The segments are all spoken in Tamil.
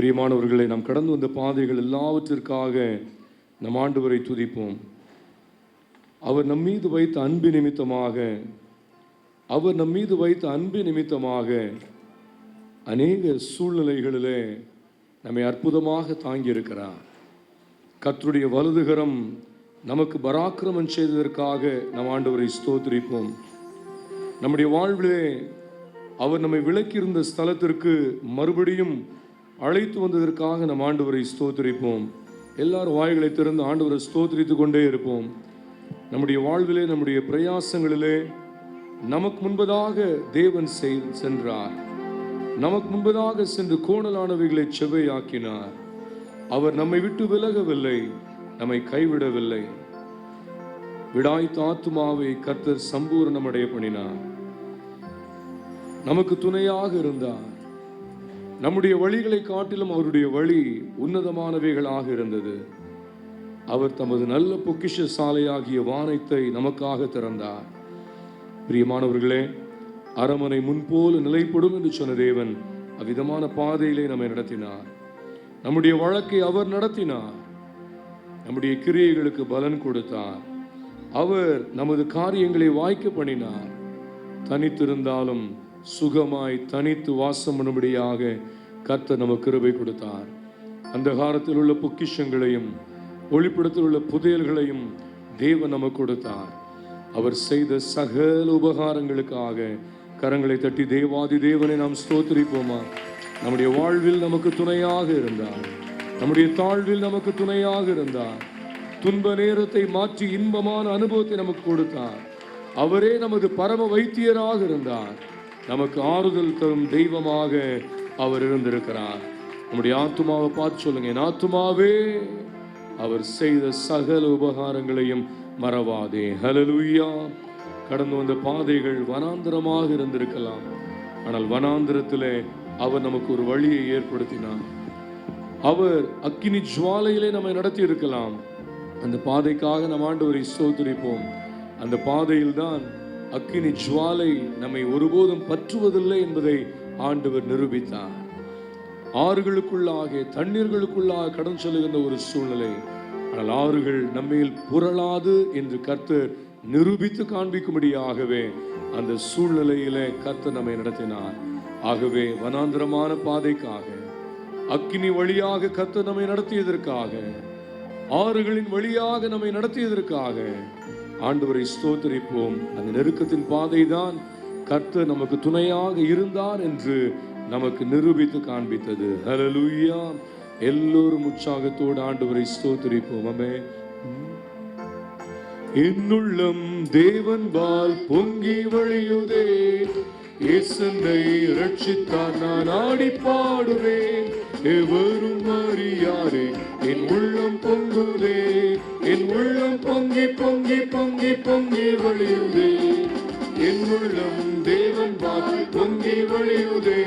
பிரியமானவர்களை நாம் கடந்து வந்த பாதைகள் எல்லாவற்றிற்காக நம் ஆண்டவரை துதிப்போம். அவர் நம் மீது வைத்த அன்பு நிமித்தமாக அவர் நம் மீது வைத்த அன்பு நிமித்தமாக அநேக சூழ்நிலைகளிலே நம்மை அற்புதமாக தாங்கியிருக்கிறார். கத்தருடைய வலதுகரம் நமக்கு பராக்கிரமம் செய்ததற்காக நம் ஆண்டவரை ஸ்தோத்திரிப்போம். நம்முடைய வாழ்விலே அவர் நம்மை விலக்கியிருந்த ஸ்தலத்திற்கு மறுபடியும் அழைத்து வந்ததற்காக நம் ஆண்டவரை ஸ்தோத்திரிப்போம். எல்லாரும் வாய்களை திறந்து ஆண்டவரை ஸ்தோத்திரித்து கொண்டே இருப்போம். நம்முடைய வாழ்விலே நம்முடைய பிரயாசங்களிலே நமக்கு முன்பதாக தேவன் செய் சென்றார். நமக்கு முன்பதாக சென்று கோணலானவைகளை செவ்வையாக்கினார். அவர் நம்மை விட்டு விலகவில்லை நம்மை கைவிடவில்லை. விடாய்த்த ஆத்துமாவை கர்த்தர் சம்பூரணமடைய பண்ணினார் நமக்கு துணையாக இருந்தார். நம்முடைய வழிகளை காட்டிலும் அவருடைய வழி உன்னதமானவைகளாக இருந்தது. அவர் தமது நல்ல பொக்கிஷ சாலையாகிய வானத்தை நமக்காக திறந்தார். பிரியமானவர்களே அரமனை முன்போல் நிலைப்படும் என்று சொன்ன தேவன் அவ்விதமான பாதையிலே நம்மை நடத்தினார். நம்முடைய வழக்கை அவர் நடத்தினார். நம்முடைய கிரியைகளுக்கு பலன் கொடுத்தார். அவர் நமது காரியங்களை வாய்க்க பண்ணினார். தனித்திருந்தாலும் சுகமாய் தனித்து வாசம் பண்ணும்படியாக கர்த்தர் நமக்கு கிருபை கொடுத்தார். அந்த காலத்தில் உள்ள பொக்கிஷங்களையும் ஒளிப்படத்தில் உள்ள புதையல்களையும் தேவன் நமக்கு கொடுத்தார். அவர் செய்த சகல உபகாரங்களுக்காக கரங்களை தட்டி தேவாதி தேவனை நாம் ஸ்தோத்திரிப்போமா? நம்முடைய வாழ்வில் நமக்கு துணையாக இருந்தார். நம்முடைய தாழ்வில் நமக்கு துணையாக இருந்தார். துன்ப நேரத்தை மாற்றி இன்பமான அனுபவத்தை நமக்கு கொடுத்தார். அவரே நமது பரம வைத்தியராக இருந்தார். நமக்கு ஆறுதல் தரும் தெய்வமாக அவர் இருந்திருக்கிறார். நம்முடைய ஆத்துமாவை பார்த்து சொல்லுங்க. என் ஆத்துமாவே அவர் செய்த சகல உபகாரங்களையும் மறவாதே. ஹலலுயா கடந்து வந்த பாதைகள் வனாந்தரமாக இருந்திருக்கலாம். ஆனால் வனாந்திரத்திலே அவர் நமக்கு ஒரு வழியை ஏற்படுத்தினார். அவர் அக்கினி ஜுவாலையிலே நம்மை நடத்தி இருக்கலாம் அந்த பாதைக்காக நம் ஆண்டவரை சோதரிப்போம் அந்த பாதையில் தான் அக்கினி ஜுவாலை நம்மை ஒருபோதும் பற்றுவதில்லை என்பதை ஆண்டவர் நிரூபித்தார். ஆறுகளுக்குள்ளாக தண்ணீர்களுக்குள்ளாக கடன் செல்லுகின்ற ஒரு சூழ்நிலை. ஆனால் ஆறுகள் நம்மையில் புரளாது என்று கர்த்தர் நிரூபித்து காண்பிக்கும்படியாகவே அந்த சூழ்நிலையிலே கர்த்தர் நம்மை நடத்தினார். ஆகவே வனாந்திரமான பாதைக்காக அக்கினி வழியாக கர்த்தர் நம்மை நடத்தியதற்காக ஆறுகளின் வழியாக நம்மை நடத்தியதற்காக ஆண்டவரை ஸ்தோத்தரிப்போம். அந்த நெருக்கத்தின் பாதைதான் கர்த்தர் நமக்கு துணையாக இருந்தார் என்று நமக்கு நிரூபித்து காண்பித்தது. ஹalleluya எல்லோரும் உற்சாகத்தோடு ஆண்டவரை ஸ்தோத்தரிப்போம். அமே என்னுள்ளம் தேவன் பால் பொங்கி வழியுதே. இயேசுனை ரட்சித்தார் நான் ஆடி பாடுவேன். எவரும் அறியாரே என் உள்ளம் பொங்குதே என் உள்ளம் பொங்கி பொங்கி பொங்கி பொங்கி வழியுதே. என் உள்ளம் தேவன் பார்த்து பொங்கி வழியுதே.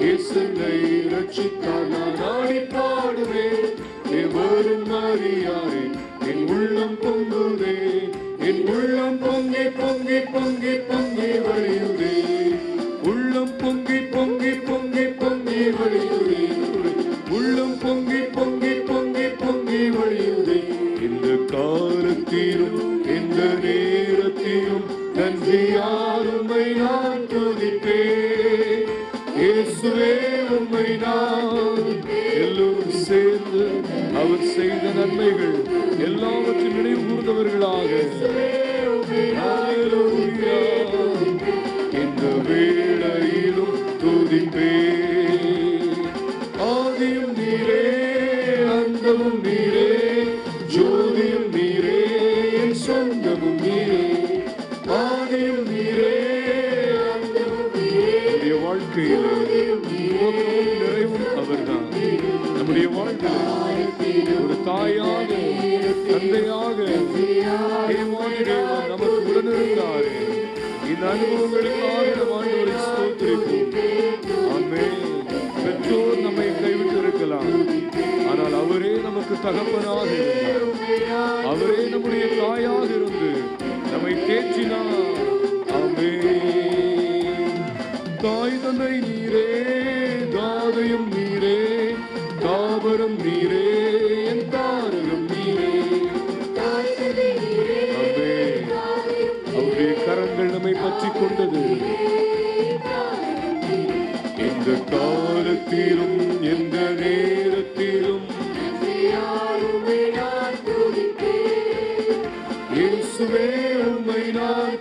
இயேசுனை ரட்சித்தார் நான் ஆடி பாடுவேன். எவரும் அறியாரே என் உள்ளம் பொங்குதே என் உள்ளம் பொங்கி பொங்கி பொங்கி பொங்கி வழியுதே. நான் துதிப்பேன். இயேசுவே உம்மை நான் எல்லோரும் சேர்ந்து அவர் செய்த நன்மைகள் எல்லாவற்றையும் நினைவு கூர்ந்தவர்களாக. தந்தையாக நமக்கு உடனிருந்தாரே இந்த அனுபவங்களுக்காக நம் ஆண்டவரை ஸ்தோத்திரிப்போம். ஆமென். பெற்றோர் நம்மை கைவிட்டு இருக்கலாம் ஆனால் அவரே நமக்கு தகப்பனாக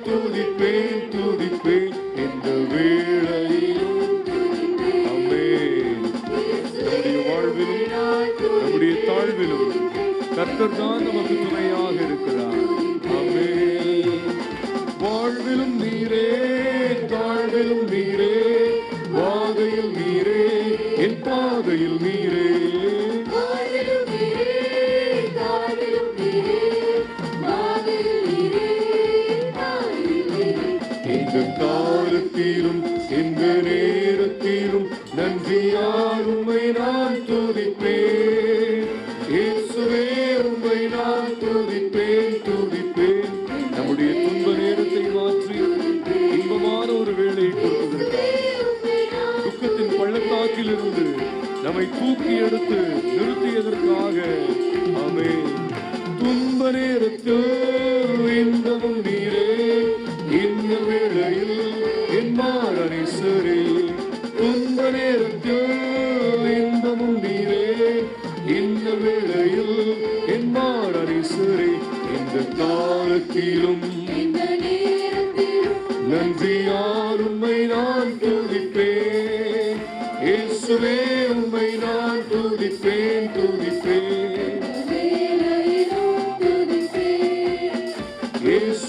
துதிப்பேன் துதிப்பேன். இந்த வேளையிலும் ஆமென் நம்முடைய வாழ்விலும் நம்முடைய தாழ்விலும் கர்த்தர் தான் நமக்கு எந்த காலத்திலும் எந்த நேரத்திலும் நன்றியாக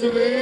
to live.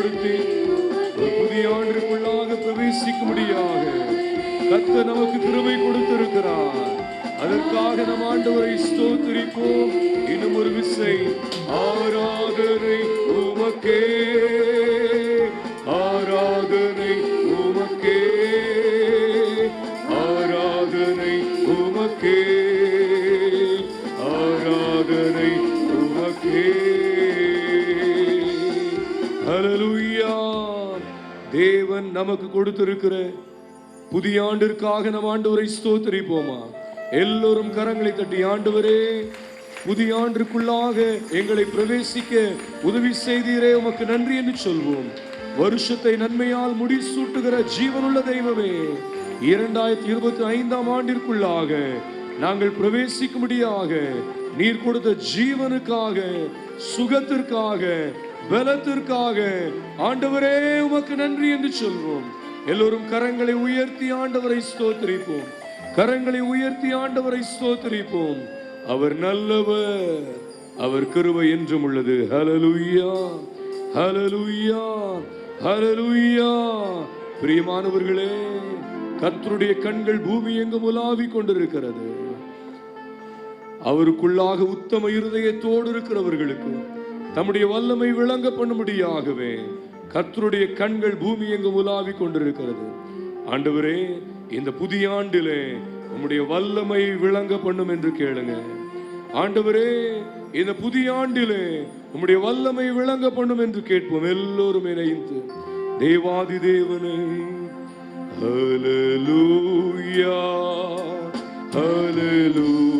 கொடுத்து ஒரு புதிய ஆண்டிற்குள்ளாக பிரவேசிக்கும்படியாக கத்த நமக்கு கிருமை கொடுத்திருக்கிறார். அதற்காக நம் ஆண்டவரை ஸ்தோத்திரிப்போம். இன்னும் ஒரு விசை ஆராதனை உமக்கே. நமக்கு கொடுத்திருக்கிற புதிய ஆண்டிற்காக நம் ஆண்டவரை ஸ்தோத்திரிப்போமா? எல்லோரும் கரங்களை தட்டி ஆண்டவரே புதிய ஆண்டிற்குள்ளாக எங்களை பிரவேசிக்க உதவி செய்தீரே உமக்கு நன்றி என்று சொல்வோம். வருஷத்தை நன்மையால் முடிசூட்டுகிற ஜீவனுள்ள தெய்வமே இரண்டாயிரத்தி இருபத்தி ஐந்தாம் ஆண்டிற்குள்ளாக நாங்கள் பிரவேசிக்கும்படியாக நீர் கொடுத்த ஜீவனுக்காக சுகத்திற்காக பலத்திற்காக ஆண்டவரே உமக்கு நன்றி என்று சொல்வோம். எல்லோரும் கரங்களை உயர்த்தி ஆண்டவரை ஸ்தோத்திரிப்போம். கரங்களை உயர்த்தி ஆண்டவரை ஸ்தோத்திரிப்போம். அவர் நல்லவர் அவர் கிருபை என்றும் உள்ளது. ஹலலுயா ஹலலுயா ஹலலுயா பிரியமானவர்களே கத்தருடைய கண்கள் பூமி எங்கும் உலாவிக் கொண்டிருக்கிறது. அவருக்குள்ளாக உத்தம இருதயத்தோடு இருக்கிறவர்களுக்கு தம்முடைய வல்லமை விளங்க பண்ணும்படியாகவே கர்த்தருடைய கண்கள் பூமி எங்கும் உலாவிக் கொண்டிருக்கிறது. ஆண்டவரே இந்த புதிய ஆண்டிலே உம்முடைய வல்லமை விளங்க பண்ணும் என்று கேளுங்க. ஆண்டவரே இந்த புதிய ஆண்டிலே உம்முடைய வல்லமை விளங்க பண்ணும் என்று கேட்போம். எல்லோரும் இணைந்து. தேவாதி தேவனை ஹalleluya அலலூ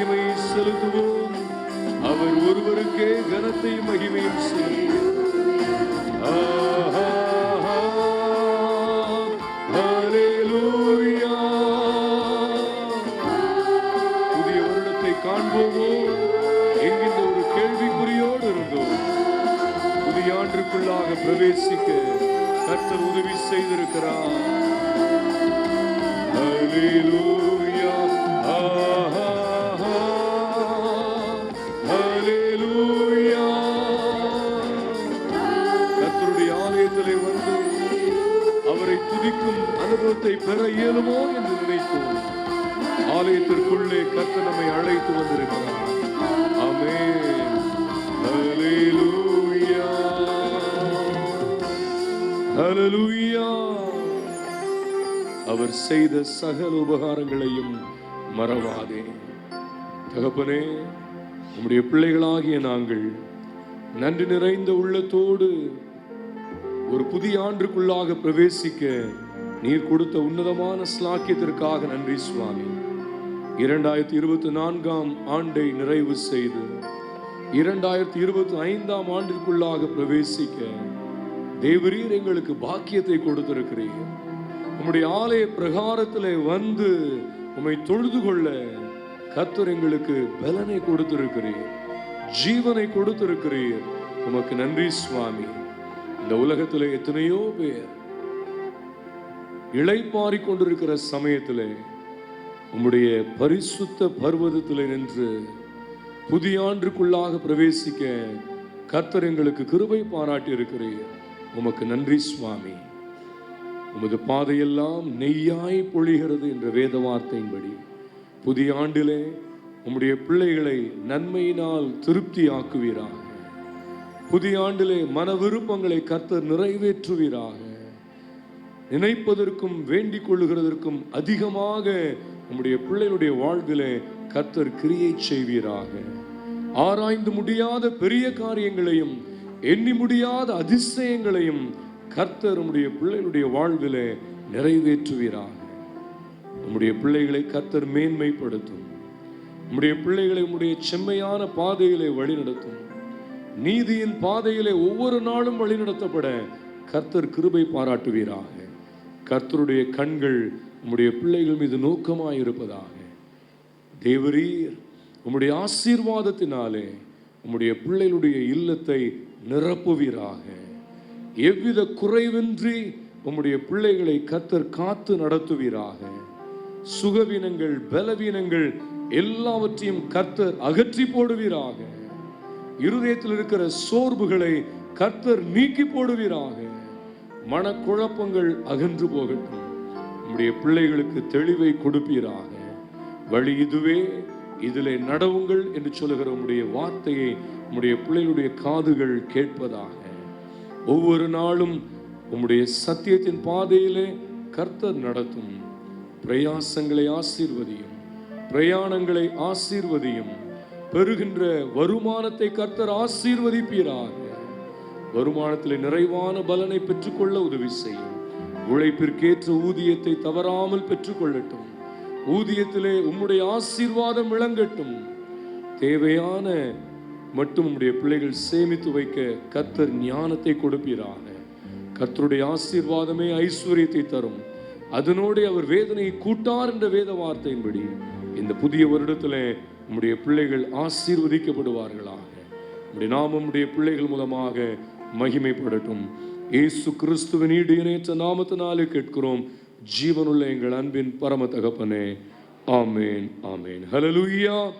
மகிமையை செலுத்துவோம். அவர் ஒருவருக்கே கனத்தை மகிமையும் செலுத்துவோம் புதிய வருடத்தை காண்போமோ? என்கின்ற ஒரு கேள்விக்குறியோடு இருந்தோம். புதிய ஆண்டுக்குள்ளாக பிரவேசிக்க கர்த்தர் உதவி செய்திருக்கிறார். இயலுமோ என்று நினைத்தோம் ஆலயத்திற்குள்ளே கர்த்தர் நம்மை அழைத்து வந்திருக்கிறார். அவர் செய்த சகல உபகாரங்களையும் மறவாதே. தகப்பனே நம்முடைய பிள்ளைகளாகிய நாங்கள் நன்றி நிறைந்த உள்ளத்தோடு ஒரு புதிய ஆண்டுக்குள்ளாக பிரவேசிக்க நீர் கொடுத்த உன்னதமான ஸ்லாக்கியத்திற்காக நன்றி சுவாமி. இரண்டாயிரத்தி இருபத்தி நான்காம் ஆண்டை நிறைவு செய்து இரண்டாயிரத்தி இருபத்தி ஐந்தாம் ஆண்டிற்குள்ளாக பிரவேசிக்க தேவரீர் எங்களுக்கு பாக்கியத்தை கொடுத்திருக்கிறீர். உம்முடைய ஆலய பிரகாரத்திலே வந்து உம்மை தொழுது கொள்ள கத்தர் எங்களுக்கு பலனை கொடுத்திருக்கிறீர். ஜீவனை கொடுத்திருக்கிறீர். உமக்கு நன்றி சுவாமி. இந்த உலகத்தில் எத்தனையோ பேர் இளைப்பாறிக் கொண்டிருக்கிற சமயத்தில் உம்முடைய பரிசுத்த பர்வதத்தில் நின்று புதிய ஆண்டுக்குள்ளாக பிரவேசிக்க கர்த்தர் எங்களுக்கு கிருபை பாராட்டி இருக்கிறீர் உமக்கு நன்றி சுவாமி. உமது பாதையெல்லாம் நெய்யாய் பொழிகிறது என்ற வேத வார்த்தையின்படி புதிய ஆண்டிலே உம்முடைய பிள்ளைகளை நன்மையினால் திருப்தியாக்குவீராக. புதிய ஆண்டிலே மன விருப்பங்களை கர்த்தர் நிறைவேற்றுவீராக. நினைப்பதற்கும் வேண்டிக் கொள்ளுகிறதற்கும் அதிகமாக நம்முடைய பிள்ளைகளுடைய வாழ்வில் கர்த்தர் கிரியை செய்வீராக. ஆராய்ந்து முடியாத பெரிய காரியங்களையும் எண்ணி முடியாத அதிசயங்களையும் கர்த்தர் உம்முடைய பிள்ளைகளுடைய வாழ்வில் நிறைவேற்றுவீராக. உம்முடைய பிள்ளைகளை கர்த்தர் மேன்மைப்படுத்தும். உம்முடைய பிள்ளைகளை உம்முடைய செம்மையான பாதையிலே வழிநடத்தும். நீதியின் பாதையிலே ஒவ்வொரு நாளும் வழிநடத்தப்பட கர்த்தர் கிருபை பாராட்டுவீராக. கர்த்தருடைய கண்கள் உம்முடைய பிள்ளைகள் மீது நோக்கமாக இருப்பதாக தேவரீர் உம்முடைய ஆசீர்வாதத்தினாலே உம்முடைய பிள்ளைகளுடைய இல்லத்தை நிரப்புவீராக. எவ்வித குறைவின்றி உம்முடைய பிள்ளைகளை கத்தர் காத்து நடத்துவீராக. சுகவீனங்கள் பலவீனங்கள் எல்லாவற்றையும் கர்த்தர் அகற்றி போடுவீராக. இருதயத்தில் இருக்கிற சோர்வுகளை கர்த்தர் நீக்கி போடுவீராக. மனக்குழப்பங்கள் அகன்று போகட்டும். உம்முடைய பிள்ளைகளுக்கு தெளிவை கொடுப்பீராக. வழி இதுவே. இதிலே நடவுங்கள் என்று சொல்லுகிற உம்முடைய வார்த்தையை உம்முடைய பிள்ளைகளுடைய காதுகள் கேட்பதாக. ஒவ்வொரு நாளும் உம்முடைய சத்தியத்தின் பாதையிலே கர்த்தர் நடத்தும். பிரயாசங்களை ஆசீர்வதியும். பிரயாணங்களை ஆசீர்வதியும். பெறுகின்ற வருமானத்தை கர்த்தர் ஆசீர்வதிப்பீராக. வருமானத்தில் நிறைவான பலனை பெற்றுக்கொள்ள உதவி செய்யும். உழைப்பிற்கேற்ற ஊதியத்தை தவறாமல் பெற்றுக்கொள்ளட்டும். ஊதியத்திலே உம்முடைய ஆசீர்வாதம் விளங்கட்டும். தேவையான மட்டும் உம்முடைய பிள்ளைகள் சேமித்து வைக்க கர்த்தர் ஞானத்தை கொடுப்பீராக. கத்தருடைய ஆசீர்வாதமே ஐஸ்வர்யத்தை தரும். அதனோடு அவர் வேதனையை கூட்டார் என்ற வேத வார்த்தையின்படி இந்த புதிய வருடத்தில் உம்முடைய பிள்ளைகள் ஆசீர்வதிக்கப்படுவார்களாக. நாம் நாமம் உம்முடைய பிள்ளைகள் மூலமாக மகிமைப்படட்டும். ஏசு கிறிஸ்துவின் ஈடு இணைத்த நாமத்தினாலே கேட்கிறோம். ஜீவனுள்ள எங்கள் அன்பின் பரம தகப்பனே. ஆமேன் ஆமேன். ஹalleluya